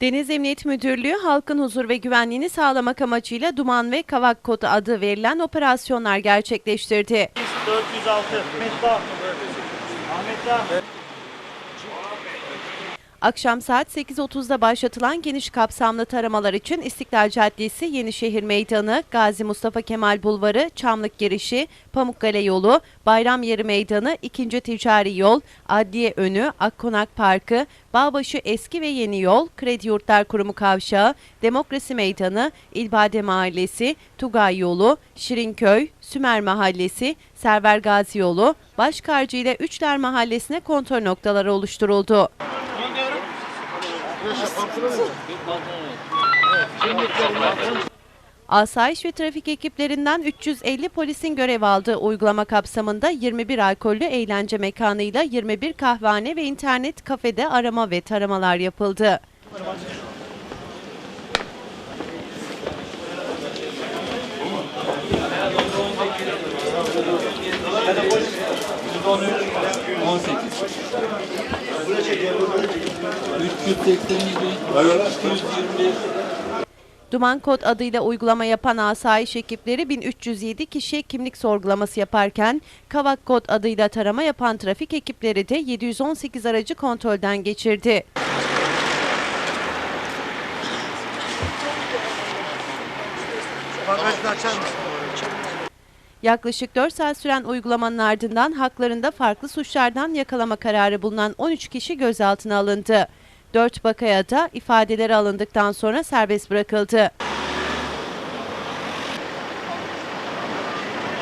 Deniz Emniyet Müdürlüğü halkın huzur ve güvenliğini sağlamak amacıyla Duman ve Kavak Kodu adı verilen operasyonlar gerçekleştirdi. 406 Ahmet Dağ. Ahmet Dağ. Akşam saat 8.30'da başlatılan geniş kapsamlı taramalar için İstiklal Caddesi, Yenişehir Meydanı, Gazi Mustafa Kemal Bulvarı, Çamlık Girişi, Pamukkale Yolu, Bayram Yeri Meydanı, 2. Ticari Yol, Adliye Önü, Akkonak Parkı, Bağbaşı Eski ve Yeni Yol, Kredi Yurtlar Kurumu Kavşağı, Demokrasi Meydanı, İlbade Mahallesi, Tugay Yolu, Şirinköy, Sümer Mahallesi, Server Gazi Yolu, Başkarcı ile Üçler Mahallesi'ne kontrol noktaları oluşturuldu. Asayiş ve trafik ekiplerinden 350 polisin görev aldığı uygulama kapsamında 21 alkollü eğlence mekanıyla 21 kahvehane ve internet kafede arama ve taramalar yapıldı. Duman Kod adıyla uygulama yapan asayiş ekipleri 1307 kişi kimlik sorgulaması yaparken Kavak Kod adıyla tarama yapan trafik ekipleri de 718 aracı kontrolden geçirdi. Bagajını açar mısın? Yaklaşık 4 saat süren uygulamanın ardından haklarında farklı suçlardan yakalama kararı bulunan 13 kişi gözaltına alındı. 4 bakaya da ifadeleri alındıktan sonra serbest bırakıldı.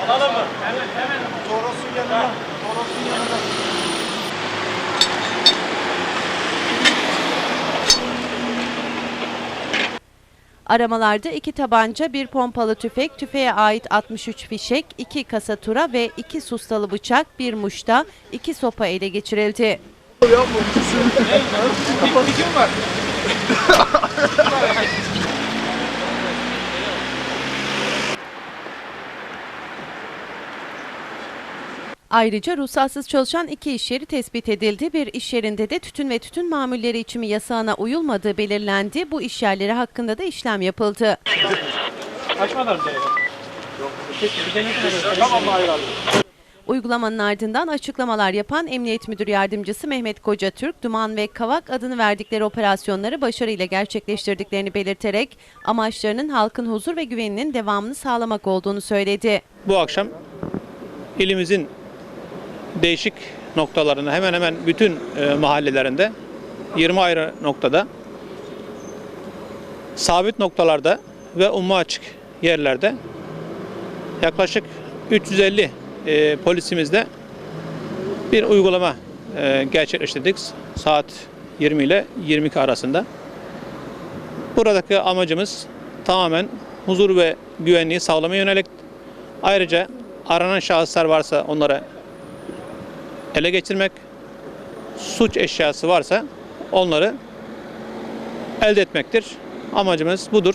Alalım mı? Hemen hemen. Toros'un yanına. Toros'un yanına. Aramalarda iki tabanca, bir pompalı tüfek, tüfeğe ait 63 fişek, iki kasa tura ve iki sustalı bıçak, bir muşta, iki sopa ele geçirildi. Ayrıca ruhsatsız çalışan iki iş yeri tespit edildi. Bir iş yerinde de tütün ve tütün mamulleri içimi yasağına uyulmadığı belirlendi. Bu iş yerleri hakkında da işlem yapıldı. Açmadan mı telefon? Yok. Tamam abi. Uygulamanın ardından açıklamalar yapan Emniyet Müdür Yardımcısı Mehmet Kocatürk, Duman ve Kavak adını verdikleri operasyonları başarıyla gerçekleştirdiklerini belirterek amaçlarının halkın huzur ve güveninin devamını sağlamak olduğunu söyledi. Bu akşam ilimizin değişik noktalarında hemen hemen bütün e, mahallelerinde 20 ayrı noktada sabit noktalarda ve umma açık yerlerde yaklaşık 350 e, polisimizle bir uygulama e, gerçekleştirdik saat 20 ile 22 arasında. Buradaki amacımız tamamen huzur ve güvenliği sağlamaya yönelik. Ayrıca aranan şahıslar varsa onları ele geçirmek, suç eşyası varsa onları elde etmektir. Amacımız budur.